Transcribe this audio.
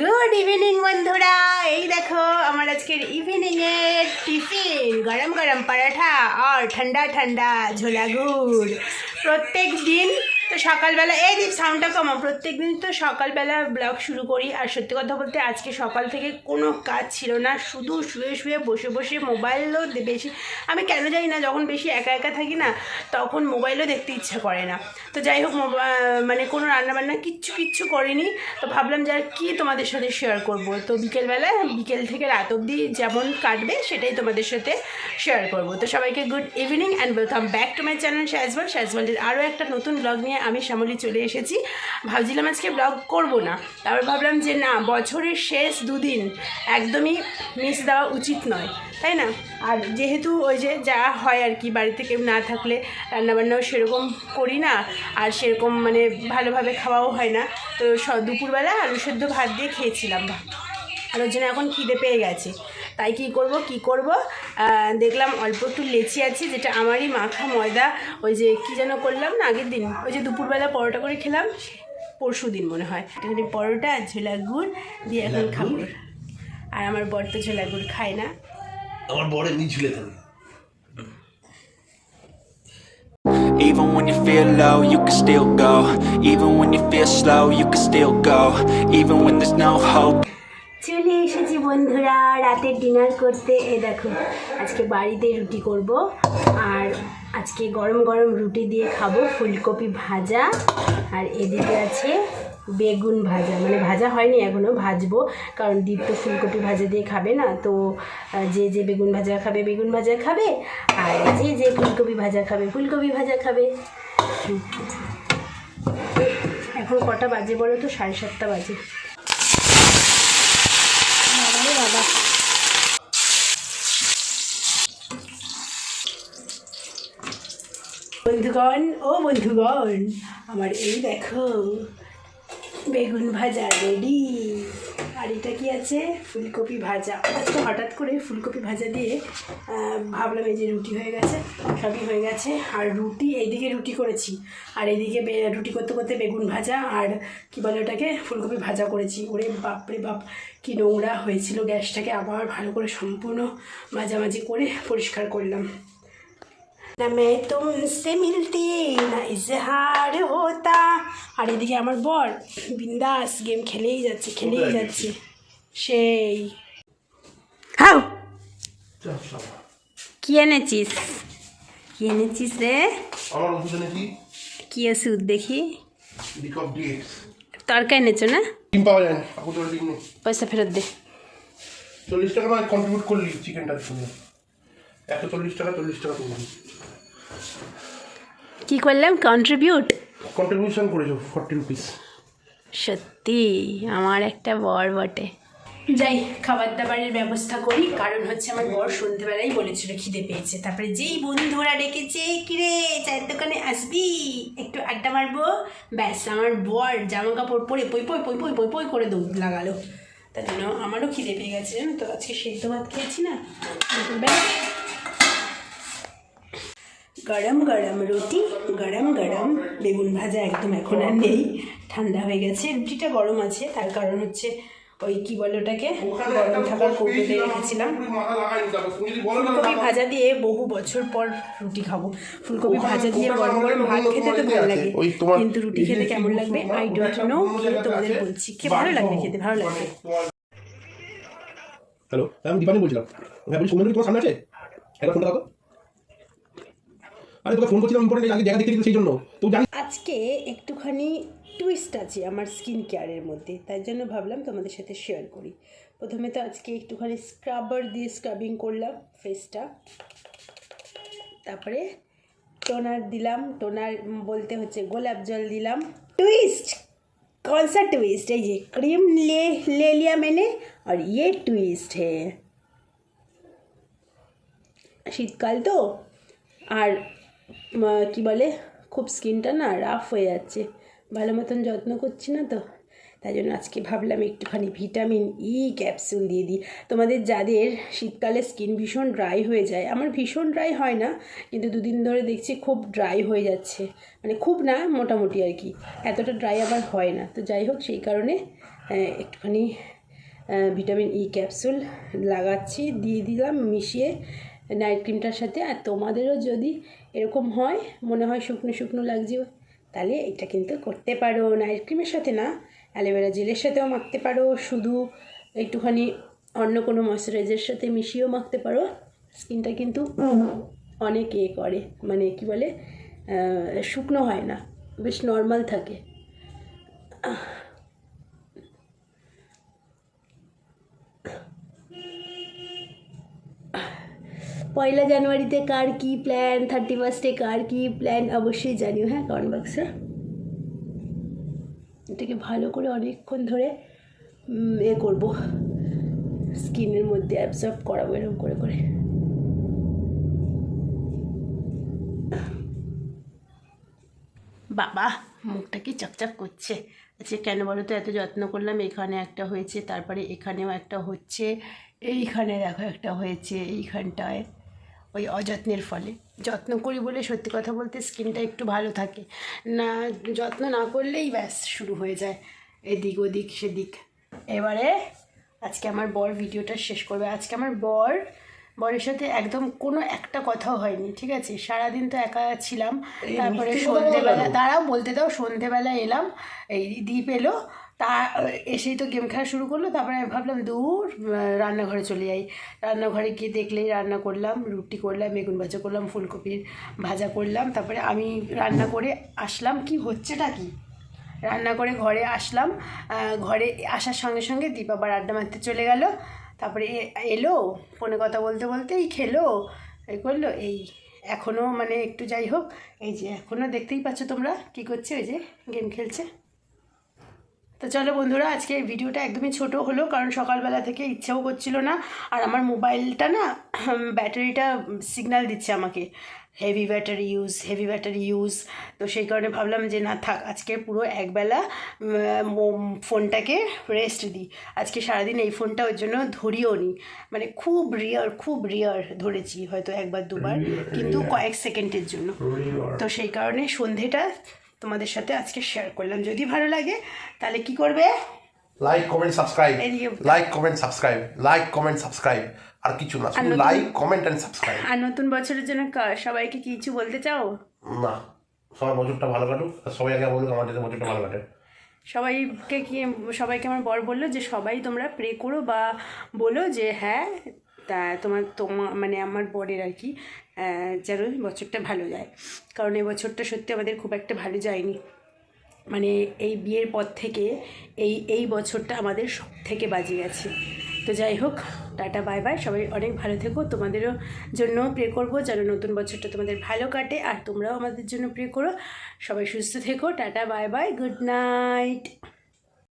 Good evening বন্ধুরা। এই দেখো, আমার আজকের ইভিনিংয়ের টিফিন, গরম গরম পরাঠা আর ঠান্ডা ঠান্ডা ঝোলা গুড় প্রত্যেক দিন তো সকালবেলা, এই দীপ সাউন্ডটা কমা প্রত্যেক দিন তো সকালবেলা ব্লগ শুরু করি, আর সত্যি কথা বলতে আজকে সকাল থেকে কোনো কাজ ছিল না। শুধু শুয়ে শুয়ে বসে বসে মোবাইলও বেশি আমি কেন জানি না, যখন বেশি একা একা থাকি না, তখন মোবাইলও দেখতে ইচ্ছা করে না। তো যাই হোক মানে কোনো রান্নাবান্না কিচ্ছু কিচ্ছু করিনি। তো ভাবলাম যে আর কি তোমাদের সাথে শেয়ার করব। তো বিকেলবেলা, বিকেল থেকে রাত অবধি যেমন কাটবে, সেটাই তোমাদের সাথে শেয়ার করব। তো সবাইকে good evening and welcome back to my channel শ্যাজওয়াল শ্যাজওয়ালের আরও একটা নতুন ব্লগ নিয়ে আমি শ্যামলি চলে এসেছি। ভাবছিলাম আজকে ব্লগ করব না। তারপর ভাবলাম যে না, বছরের শেষ দুদিন একদমই মিস দেওয়া উচিত নয়, তাই না? আর যেহেতু ওই যে যা হয় আর কি, বাড়িতে কেউ না থাকলে রান্নাবান্নাও সেরকম করি না, আর সেরকম মানে ভালোভাবে খাওয়াও হয় না। তো দুপুরবেলা আলু সেদ্ধ ভাত দিয়ে খেয়েছিলাম। আর ওর জন্য এখন খিদে পেয়ে গেছে। তাই কি করব কি করব? দেখলাম অল্প একটু লেচি আছে যেটা আমারই মাখা ময়দা। ওই যে কী যেন করলাম না আগের দিন। ওই যে দুপুরবেলা পরোটা করে খেলাম পরশু দিন মনে হয়। একটুখানি পরোটা ঝোলা গুড় দিয়ে এখন খাব। আর আমার বর তো ঝোলা গুড় খায় না। আমার বড় এমনি ঝুলে থাকে। Even when you feel low, you can still go. Even when you feel slow, you can still go. Even when there's no hope. বন্ধুরা, রাতের ডিনার করতে, এ দেখো, আজকে বাড়িতে রুটি করব, আর আজকে গরম গরম রুটি দিয়ে খাব ফুলকপি ভাজা, আর এদিকে আছে বেগুন ভাজা মানে ভাজা হয়নি এখনও ভাজবো, কারণ দীপ তো ফুলকপি ভাজা দিয়ে খাবে না, তো যে যে বেগুন ভাজা খাবে, বেগুন ভাজা খাবে, আর যে যে ফুলকপি ভাজা খাবে, ফুলকপি ভাজা খাবে। এখন কটা বাজে বলো তো? সাড়ে সাতটা বাজে বাবারে বাবা বন্ধুগণ, ও বন্ধুগণ, আমার এই দেখো, বেগুন ভাজা রেডি। আর এটা কি আছে? ফুলকপি ভাজা। আজকে হঠাৎ করে ফুলকপি ভাজা দিয়ে ভাবলাম এই যে রুটি হয়ে গেছে, সবই হয়ে গেছে। আর রুটি, এইদিকে রুটি করেছি। আর এইদিকে রুটি করতে করতে বেগুন ভাজা আর কি বলে ওটাকে? ফুলকপি ভাজা করেছি। ওরে বাপরে বাপ, কি নোংরা হয়েছিল গ্যাসটাকে আবার ভালো করে সম্পূর্ণ মাঝামাঝি করে পরিষ্কার করলাম। না মে তুমসে মিলতি না ইজহার হোতা। আর এদিকে আমার বর বিন্দাস গেম খেলেই যাচ্ছে খেলেই যাচ্ছে। সেই। হাউ! কি এনেছিস? কি এনেছিস রে? আমার ওষুধ এনেছি। কি ওষুধ দেখি। তরকা এনেছো না? ডিম পাওয়া যায় না এখন তোর ডিম নেই। পয়সা ফেরত দে। চল্লিশ টাকা কন্ট্রিবিউট করলি চিকেনটার সঙ্গে একশো চল্লিশ টাকা চল্লিশ টাকা তুমি কি করলাম? কন্ট্রিবিউট কন্ট্রিবিউশন করেছ ফর্টি রুপিস সত্যি আমার একটা বর বটে। যাই খাবার দাবারের ব্যবস্থা করি কারণ হচ্ছে আমার বর সন্ধেবেলাই বলেছিল খিদে পেয়েছে। তারপরে যেই বন্ধুরা ডেকেছে কিরে চায়ের দোকানে আসবি? একটু আড্ডা মারবো? ব্যাস আমার বর জামা কাপড় পরে পই পই পই পই পই পই করে দৌড় লাগালো। তার জন্য আমারও খিদে পেয়ে গেছে জানো তো? আজকে সেদ্ধ ভাত খেয়েছি না? ব্যাস গরম গরম রুটি গরম গরম বেগুন ভাজা একদম এখন আর নেই ঠান্ডা হয়ে গেছে রুটিটা গরম আছে তার কারণ হচ্ছে ওই কি বলে ওটাকে গরম থাকার কৌটোতে রেখেছিলাম মাথা লাগাই যাবে তুমি যদি বলো না ফুলকপি ভাজা দিয়ে বহু বছর পর রুটি খাব ফুলকপি ভাজা দিয়ে গরম গরম ভাত খেতে তো ভালো লাগে কিন্তু রুটি খেতে কেমন লাগবে আই ডোন্ট নো কিন্তু তোমাদের বলছি খেয়ে ভালো লাগবে খেতে ভালো লাগবে হ্যালো আমি দীপানি বলছিলাম হ্যাঁ বলি সুন্দর তোমার সামনে আছে একবার ফোনটা রাখো আরে তোকে ফোন করছিলাম ইম্পর্টেন্ট আগে জায়গা দেখতে দিতে সেই জন্য তো জানি আজকে একটুখানি টুইস্ট আছে আমার স্কিন কেয়ারের মধ্যে তাই জন্য ভাবলাম তোমাদের সাথে শেয়ার করি প্রথমে তো আজকে একটুখানি স্ক্রাবার দিয়ে স্ক্রাবিং করলাম ফেসটা তারপরে টোনার দিলাম টোনার বলতে হচ্ছে গোলাপ জল দিলাম টুইস্ট कौन सा ट्विस्ट है ये क्रीम ले ले लिया मैंने और ये ट्विस्ट है শীতকাল তো আর উম, কি বলে? খুব স্কিনটা না রাফ হয়ে যাচ্ছে। ভালো মতন যত্ন করছি না তো। তাই জন্য আজকে ভাবলাম একটুখানি ভিটামিন ই ক্যাপসুল দিয়ে দিই। তোমাদের যাদের শীতকালে স্কিন ভীষণ ড্রাই হয়ে যায়, আমার ভীষণ ড্রাই হয় না, কিন্তু দুদিন ধরে দেখছি খুব ড্রাই হয়ে যাচ্ছে। মানে খুব না, মোটামুটি আর কি। এতটা ড্রাই আবার হয় না। তো যাই হোক, সেই কারণে একটুখানি ভিটামিন ই ক্যাপসুল লাগাচ্ছি, দিয়ে দিলাম, মিশিয়ে নাইট ক্রিমটার সাথে, আর তোমাদেরও যদি এরকম হয়, মনে হয় শুকনো শুকনো লাগছে, তাহলে এটা কিন্তু করতে পারো। নাইট ক্রিমের সাথে না, অ্যালোভেরা জেলের সাথেও মাখতে পারো। শুধু একটুখানি অন্য কোনো ময়শ্চারাইজারের সাথে মিশিয়েও মাখতে পারো। স্কিনটা কিন্তু অনেক এ করে মানে কি বলে শুকনো হয় না, বেশ নর্মাল থাকে। পয়লা জানুয়ারিতে কার কী প্ল্যান থার্টি ফার্স্টে কার কী প্ল্যান অবশ্যই জানিও হ্যাঁ কমেন্ট বক্সে এটাকে ভালো করে অনেকক্ষণ ধরে এ করব। স্কিনের মধ্যে অ্যাবজর্ব করাবো এরকম করে করে। বাবা, মুখটা কি চকচক করছে? আচ্ছা কেন বলো তো, এত যত্ন করলাম, এখানে একটা হয়েছে, তারপরে এখানেও একটা হচ্ছে, এইখানে দেখো একটা হয়েছে, এইখানটায়। ওই অযত্নের ফলে। যত্ন করি বলে সত্যি কথা বলতে স্কিনটা একটু ভালো থাকে। না যত্ন না করলেই ব্যাস শুরু হয়ে যায়। এদিক ওদিক সেদিক। এবারে আজকে আমার বর ভিডিওটা শেষ করবে। আজকে আমার বর বরের সাথে একদম কোনো একটা কথাও হয়নি ঠিক আছে? সারাদিন তো একা ছিলাম। তারপরে সন্ধেবেলা তারাও বলতে দাও সন্ধেবেলা এলাম। এই দ্বীপ এলো তা এসেই তো গেম খেলা শুরু করল, তারপরে আমি ভাবলাম দূর রান্নাঘরে চলে যাই। রান্নাঘরে গিয়ে দেখলেই রান্না করলাম, রুটি করলাম, বেগুন ভাজা করলাম, ফুলকপির ভাজা করলাম, তারপরে আমি রান্না করে আসলাম, কি হচ্ছেটা কি? রান্না করে ঘরে আসলাম ঘরে আসার সঙ্গে সঙ্গে দীপ আবার আড্ডা মারতে চলে গেল, তারপরে এলো, ফোনে কথা বলতে বলতেই খেলো এই করল, এই এখনও মানে একটু যাই হোক, এই যে এখনও দেখতেই পাচ্ছ তোমরা, কী করছে ওই যে গেম খেলছে। তো চলো বন্ধুরা আজকে এই ভিডিওটা একদমই ছোট হলো কারণ সকালবেলা থেকে ইচ্ছাও করছিল না আর আমার মোবাইলটা না ব্যাটারিটা সিগন্যাল দিচ্ছে আমাকে। Heavy battery use heavy battery use তো সেই কারণে ভাবলাম যে না থাক আজকে পুরো একবেলা ফোনটাকে রেস্ট দিই। আজকে সারাদিন এই ফোনটা ওই জন্য ধরিও নি। মানে খুব রিয়ার খুব রিয়ার ধরেছি হয়তো একবার দুবার কিন্তু কয়েক সেকেন্ডের জন্য। তো সেই কারণে সন্ধেটা তোমাদের সাথে আজকে শেয়ার করলাম। যদি ভালো লাগে তাহলে কি করবে? Like comment subscribe. Like comment subscribe like comment subscribe আর কিছু না শুধু লাইক কমেন্ট এন্ড সাবস্ক্রাইব আর নতুন বছরের জন্য কা- সবাইকে কিছু বলতে চাও? না। সবার বছরটা ভালো কাটুক। আর সবাই আগে বলুক আমাদের বছরটা ভালো কাটে। সবাইকে কি সবাইকে আমার বর বলল যে সবাই তোমরা প্রে করো বা বলো যে হ্যাঁ তা তোমার তোমার মানে আমার বরের আর কি। যেন বছরটা ভালো যায়। কারণ এই বছরটা সত্যি আমাদের খুব একটা ভালো যায়নি। মানে এই বিয়ের পর থেকে এই এই বছরটা আমাদের সব থেকে বাজে গেছে। তো যাই হোক, টাটা, বাই বাই। সবাই অনেক ভালো থেকো। তোমাদেরও জন্য প্রে করব যেন নতুন বছরটা তোমাদের ভালো কাটে। আর তোমরাও আমাদের জন্য প্রে করো। সবাই সুস্থ থেকো। Tata, bye bye. Good night